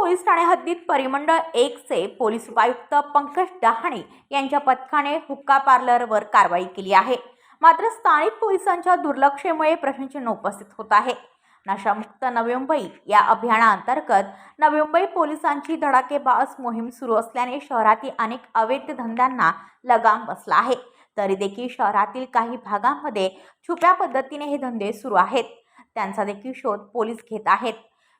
Police Thane हद्दीत परिमंडळ एकचे police उपायुक्त पंकज डहाणे यांच्या पथकाने हुक्का पार्लरवर कारवाई केली आहे. मात्र स्थानिक पोलिसांच्या दुर्लक्षेमुळे प्रश्नचिन्ह उपस्थित होत आहे. नशामुक्त नवी मुंबई या अभियानाअंतर्गत नवी मुंबई पोलिसांची धडाकेबाज मोहीम सुरू असल्याने शहरातील अनेक अवैध धंद्यांना लगाम बसला आहे. तरी देखील शहरातील काही भागांमध्ये छुप्या पद्धतीने हे धंदे सुरू आहेत. त्यांचा देखील शोध पोलीस घेत आहेत.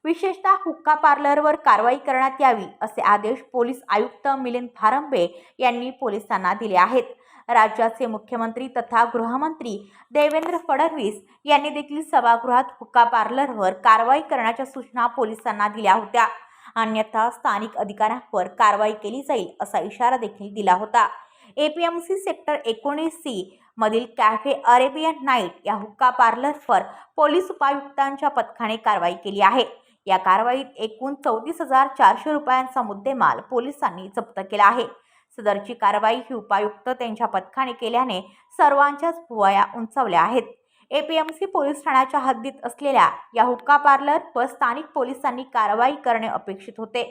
विशेषतः हुक्का पार्लरवर कारवाई करण्यात यावी असे आदेश पोलीस आयुक्त मिलिंद भारंबे यांनी पोलिसांना दिले आहेत. राज्याचे मुख्यमंत्री तथा गृहमंत्री देवेंद्र फडणवीस यांनी देखील सभागृहात हुक्का पार्लरवर कारवाई करण्याच्या सूचना पोलिसांना दिल्या होत्या. अन्यथा स्थानिक अधिकाऱ्यांवर कारवाई केली जाईल असा इशारा देखील दिला होता. एपीएमसी सेक्टर एकोणीस सी मधील कॅफे अरेबियन नाईट या हुक्का पार्लरवर पोलीस उपायुक्तांच्या पथकाने कारवाई केली आहे. या कारवाईत एकूण चौतीस हजार चारशे रुपयांचा मुद्देमाल पोलिसांनी जप्त केला आहे. सदरची कारवाई ही उपायुक्त त्यांच्या पथकाने केल्याने सर्वांच्याच भुवया उंचावल्या आहेत. एपीएमसी पोलीस ठाण्याच्या हद्दीत असलेल्या या हुक्का पार्लर व स्थानिक पोलिसांनी कारवाई करणे अपेक्षित होते.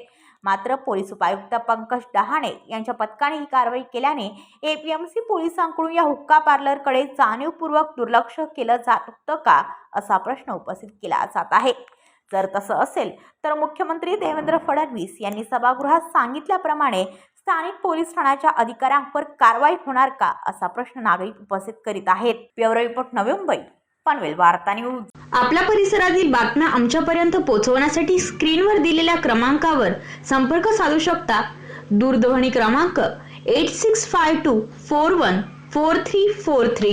मात्र पोलीस उपायुक्त पंकज डहाणे यांच्या पथकाने ही कारवाई केल्याने एपीएमसी पोलिसांकडून या हुक्का पार्लरकडे जाणीवपूर्वक दुर्लक्ष केलं जात होतं का असा प्रश्न उपस्थित केला जात आहे. जर तसं असेल तर मुख्यमंत्री देवेंद्र फडणवीस यांनी सभागृहात सांगितल्याप्रमाणे स्थानिक पोलीस ठाण्याच्या अधिकाऱ्यांवर कारवाई होणार का असा प्रश्न नागरिक उपस्थित करीत आहेत. Bureau report Navi Mumbai. पनवेल वार्ता न्यूज. आपल्या परिसरातील बातम्या आमच्यापर्यंत पोहोचवण्यासाठी स्क्रीनवर दिलेल्या क्रमांकावर संपर्क साधू शकता. दूरध्वनी क्रमांक eight six five two four one four three four three